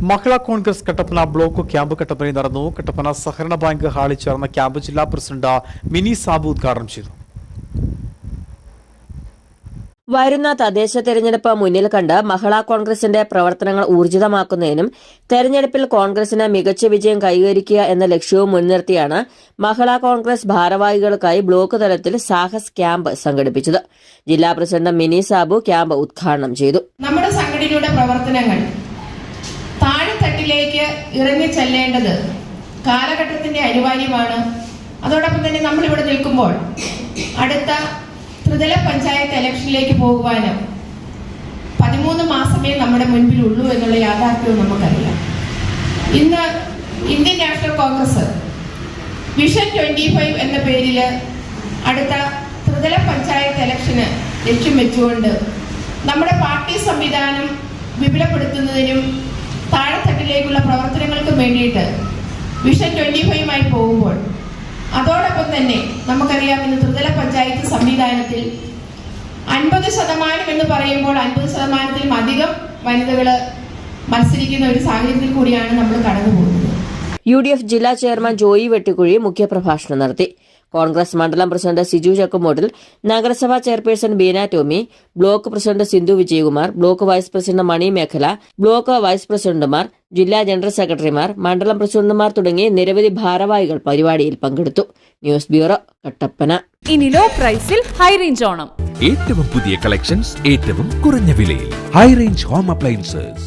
മഹിളാ Congress Kattappana block camp കട്ടപ്പനയിൽ നടന്നു. കട്ടപ്പന സഹകരണ ബാങ്ക് ഹാളിൽ ചേർന്ന ക്യാമ്പ് ജില്ലാ പ്രസിഡന്റ് മിനി സാബു ഉദ്ഘാടനം ചെയ്തു. വരുന്ന തദ്ദേശ തെരഞ്ഞെടുപ്പ് മുന്നിൽ കണ്ട് മഹിളാ കോൺഗ്രസിന്റെ പ്രവർത്തനങ്ങൾ ഊർജിതമാക്കുന്നതിനും തെരഞ്ഞെടുപ്പിൽ കോൺഗ്രസിന് മികച്ച വിജയം കൈവരിക്കുക എന്ന ലക്ഷ്യവും മുൻനിർത്തിയാണ് മഹിളാ കോൺഗ്രസ് ഭാരവാഹികൾക്കായി ബ്ലോക്ക് തലത്തിൽ സാഹസ് ക്യാമ്പ് സംഘടിപ്പിച്ചത്. ജില്ലാ പ്രസിഡന്റ് മിനി സാബു ക്യാമ്പ് ഉദ്ഘാടനം ചെയ്തു. നമ്മുടെ സംഘടനയുടെ പ്രവർത്തനങ്ങൾ താഴെത്തട്ടിലേക്ക് ഇറങ്ങി ചെല്ലേണ്ടത് കാലഘട്ടത്തിന്റെ അനിവാര്യമാണ്. അതോടൊപ്പം തന്നെ നമ്മൾ ഇവിടെ നിൽക്കുമ്പോൾ അടുത്ത ത്രിതല പഞ്ചായത്ത് എലക്ഷനിലേക്ക് പോകുവാനും പതിമൂന്ന് മാസമേ നമ്മുടെ മുൻപിലുള്ളൂ എന്നുള്ള യാഥാർത്ഥ്യവും നമുക്കറിയാം. ഇന്ന് Indian national Congress vision twenty five എന്ന പേരിൽ അടുത്ത ത്രിതല പഞ്ചായത്ത് ഇലക്ഷന് ലക്ഷ്യം വെച്ചുകൊണ്ട് നമ്മുടെ പാർട്ടി സംവിധാനം വിപുലപ്പെടുത്തുന്നതിനും താഴെത്തട്ടിലേക്കുള്ള പ്രവർത്തനങ്ങൾക്കും വേണ്ടിയിട്ട് വിഷൻ ട്വന്റി ഫൈവുമായി പോകുമ്പോൾ അതോടൊപ്പം തന്നെ നമുക്കറിയാം ഇന്ന് ത്രിതല പഞ്ചായത്ത് സംവിധാനത്തിൽ അൻപത് ശതമാനം എന്ന് പറയുമ്പോൾ അൻപത് ശതമാനത്തിലും അധികം വനിതകൾ മത്സരിക്കുന്ന ഒരു സാഹചര്യത്തിൽ കൂടിയാണ് നമ്മൾ കടന്നു പോകുന്നത് യു ഡി എഫ് ജില്ലാ ചെയർമാൻ ജോയി വെട്ടിക്കുഴി മുഖ്യപ്രഭാഷണം നടത്തി. കോൺഗ്രസ് മണ്ഡലം പ്രസിഡന്റ് സിജു ചക്കുമോട്ടിൽ നഗരസഭാ chairperson Beena Tomy block president Sindhu Vijayakumar block vice president Mani മേഖല ബ്ലോക്ക് വൈസ് പ്രസിഡന്റുമാർ ജില്ലാ ജനറൽ സെക്രട്ടറിമാർ മണ്ഡലം പ്രസിഡന്റുമാർ തുടങ്ങി നിരവധി ഭാരവാഹികൾ പരിപാടിയിൽ പങ്കെടുത്തു. News bureau Kattappana. ഇനി ലോ പ്രൈസിൽ ഹൈ റേഞ്ച് ഓണം. ഏറ്റവും പുതിയ കളക്ഷൻസ് ഏറ്റവും കുറഞ്ഞ വിലയിൽ. High range home appliances